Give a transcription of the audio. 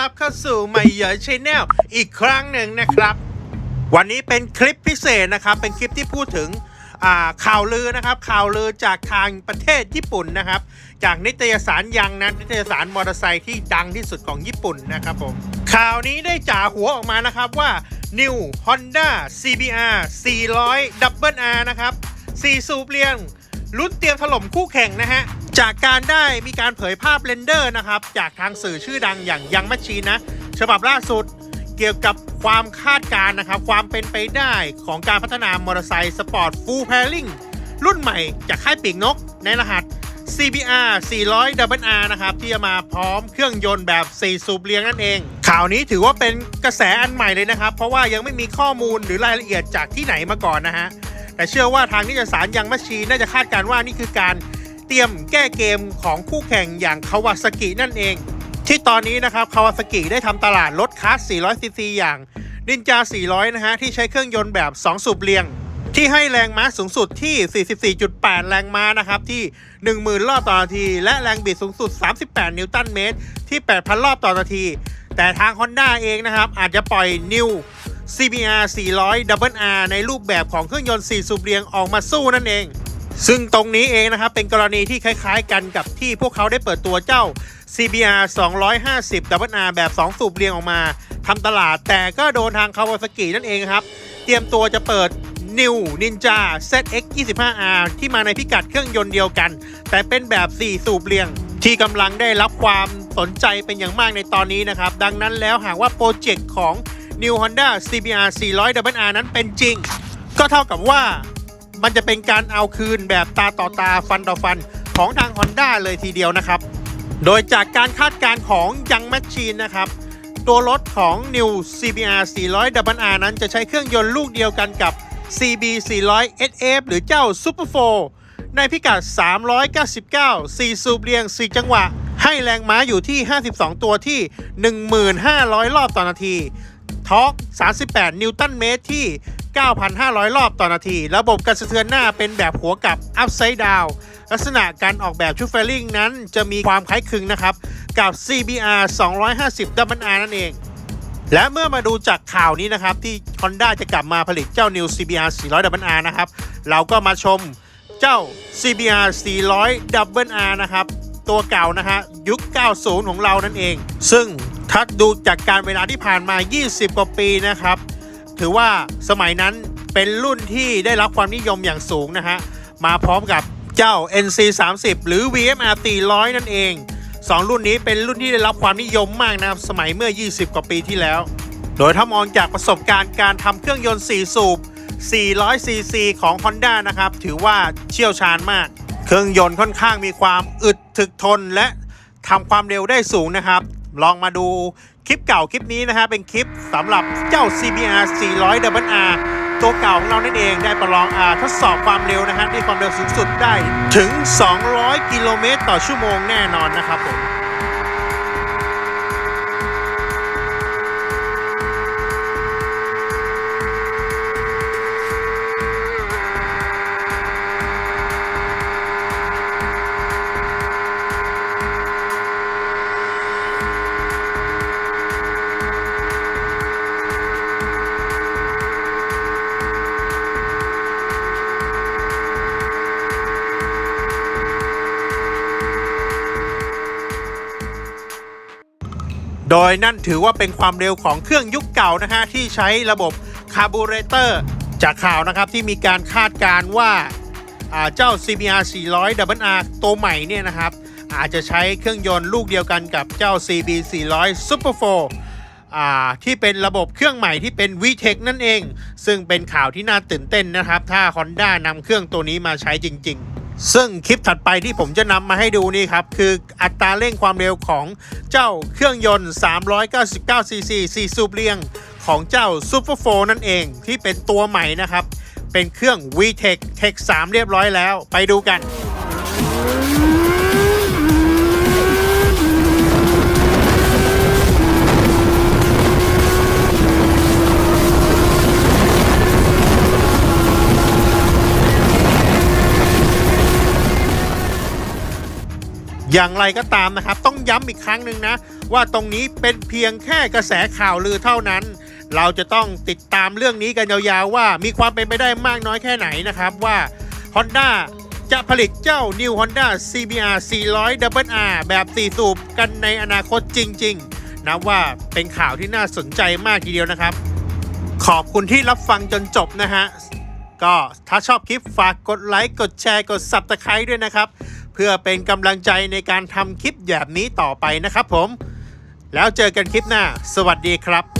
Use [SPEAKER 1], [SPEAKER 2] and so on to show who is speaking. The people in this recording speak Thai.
[SPEAKER 1] รับเข้าสู่ใหม่เหยอชแนลอีกครั้งหนึ่งนะครับ วันนี้เป็นคลิปพิเศษนะครับ เป็นคลิปที่พูดถึงข่าวลือนะครับ ข่าวลือจากทางประเทศญี่ปุ่นนะครับ จากนิตยสารยังนะนิตยสารมอเตอร์ไซค์ที่ดังที่สุดของญี่ปุ่นนะครับผมข่าวนี้ได้จ่าหัวออกมานะครับว่า New Honda CBR 400 Double R นะครับ4สูบเรียงรุ่นเตรียมถล่มคู่แข่งนะฮะ จากการได้มีการเผยภาพเรนเดอร์นะครับ จากทางสื่อชื่อดังอย่างยังมัชชีนะ ฉบับล่าสุดเกี่ยวกับความคาดการณ์นะครับ ความเป็นไปได้ของการพัฒนามอเตอร์ไซค์สปอร์ตฟูลแพริงรุ่นใหม่จากค่ายปีกนกในรหัส CBR 400 Double R นะครับ ที่จะมาพร้อมเครื่องยนต์แบบ 4 สูบเรียงนั่นเอง ข่าวนี้ถือว่าเป็นกระแสอันใหม่เลยนะครับ เพราะว่ายังไม่มีข้อมูลหรือรายละเอียดจากที่ไหนมาก่อนนะฮะ แต่เชื่อว่าทางนิตยสารยังมัชชีน่าจะคาดการณ์ว่านี่คือการ เตรียมแก้เกมของคู่แข่งอย่างคาวาซากินั่นเอง ที่ตอนนี้นะครับคาวาซากิได้ทำตลาดรถคลาส 400ซีซีอย่างนินจา 400 นะฮะ ที่ใช้เครื่องยนต์แบบ 2 สูบเรียง ที่ให้แรงม้าสูงสุดที่ 44.8 แรงม้านะครับ ที่ 10,000 รอบต่อนาที และแรงบิดสูงสุด 38 นิวตันเมตร ที่ 8,000 รอบต่อนาที แต่ทาง Honda เองนะครับ อาจจะปล่อย New CBR 400 Double R ในรูปแบบของเครื่องยนต์ 4 สูบเรียงออกมาสู้นั่นเอง ซึ่งตรงนี้เองนะครับ เป็นกรณีที่คล้าย ๆ กันกับที่พวกเขาได้เปิดตัวเจ้า CBR 250 Double R แบบ 2 สูบเรียงออกมาทำตลาด แต่ก็โดนทางคาวาซากินั่นเองครับ เตรียมตัวจะเปิด New Ninja ZX 25R ที่มาในพิกัดเครื่องยนต์เดียวกัน แต่เป็นแบบ 4 สูบเรียง ที่กำลังได้รับความสนใจเป็นอย่างมากในตอนนี้นะครับ ดังนั้นแล้วหากว่าโปรเจกต์ของ New Honda CBR 400 Double R นั้นเป็นจริง ก็เท่ากับว่า มันจะเป็นการเอาคืนแบบตาต่อตาฟันต่อฟันของทาง Honda เลยทีเดียวนะครับ โดยจากการคาดการณ์ของยังแมชชีนนะครับ ตัวรถของ New CBR 400 Double R นั้นจะใช้เครื่องยนต์ลูกเดียวกันกับ CB 400 SF หรือเจ้า Super 4 ในพิกัด 399 4 สูบเรียง 4 จังหวะ ให้แรงม้าอยู่ที่ 52 ตัวที่ 1,500 รอบต่อนาที ทอร์ก38 นิวตันเมตรที่ 9,500 รอบต่อนาที ระบบการสะเทือนหน้าเป็นแบบหัวกับ Upside Down ลักษณะการออกแบบชุดเฟลลิ่งนั้นจะมีความคล้ายคลึงนะครับ กับ CBR 250 Double R นั่นเอง และเมื่อมาดูจากข่าวนี้นะครับ ที่ Honda จะกลับมาผลิตเจ้า New CBR 400 Double R นะครับ เราก็มาชมเจ้า CBR 400 Double R นะครับ ตัวเก่านะฮะยุค 90 ของเรานั่นเอง ซึ่งถ้าดูจากการเวลาที่ผ่านมา 20 กว่าปีนะครับ ถือว่าสมัยนั้นเป็นรุ่นที่ได้รับความนิยมอย่างสูงนะฮะ มาพร้อมกับเจ้า NC 30หรือ VMR 400นั่นเอง 2 รุ่นนี้เป็นรุ่นที่ได้รับความนิยมมากนะครับ สมัยเมื่อ 20 กว่าปีที่แล้ว โดยถ้ามองจากประสบการณ์การทำเครื่องยนต์ 4 สูบ 400 cc ของ Honda นะครับ ถือว่าเชี่ยวชาญมาก เครื่องยนต์ค่อนข้างมีความอึดถึกทนและทำความเร็วได้สูงนะครับ ลองมาดูคลิปเก่าคลิปนี้นะฮะเป็นคลิปสำหรับเจ้า CBR 400 WR ตัวเก่าของเรานั่นเองได้ประลองอาทดสอบความเร็วนะฮะด้วยความเร็วสูงสุดได้ถึง 200 กิโลเมตรต่อชั่วโมงแน่นอนนะครับผม โดยนั่นถือว่าเป็นความเร็วของเครื่องยุคเก่านะฮะที่ใช้ระบบคาร์บูเรเตอร์จากข่าวนะครับที่มีการคาดการว่าอ่าเจ้า CBR 400 Double R ตัวใหม่เนี่ยนะครับ อาจจะใช้เครื่องยนต์ลูกเดียวกันกับเจ้า CB 400 Super 4อ่าที่เป็นระบบเครื่องใหม่ที่เป็น VTEC นั่นเอง ซึ่งเป็นข่าวที่น่าตื่นเต้นนะครับ ถ้า Honda นำเครื่องตัวนี้มาใช้จริง ๆ ซึ่งคลิปถัดไปที่ผมจะนำมาให้ดูนี่ครับ คืออัตราเร่งความเร็วของเจ้าเครื่องยนต์ 399 cc 4 สูบเรียง ของเจ้า Super 4นั่นเองที่เป็นตัวใหม่นะครับ เป็นเครื่อง VTEC Tech 3 เรียบร้อยแล้ว ไปดูกัน อย่างไรก็ตามนะครับ ต้องย้ำอีกครั้งหนึ่งนะ ว่าตรงนี้เป็นเพียงแค่กระแสข่าวลือเท่านั้น เราจะต้องติดตามเรื่องนี้กันยาวๆว่ามีความเป็นไปได้มากน้อยแค่ไหนนะครับว่า Honda จะผลิตเจ้า New Honda CBR 400 R แบบ4สูบกันในอนาคตจริง ๆนับว่าเป็นข่าวที่น่าสนใจมากทีเดียวนะครับ ขอบคุณที่รับฟังจนจบนะฮะ ก็ถ้าชอบคลิปฝากกดไลค์ กดแชร์ กด Subscribe ด้วยนะครับ พื่อเป็นกำลังใจในการทำคลิปแบบนี้ต่อไปนะครับผม แล้วเจอกันคลิปหน้า สวัสดีครับ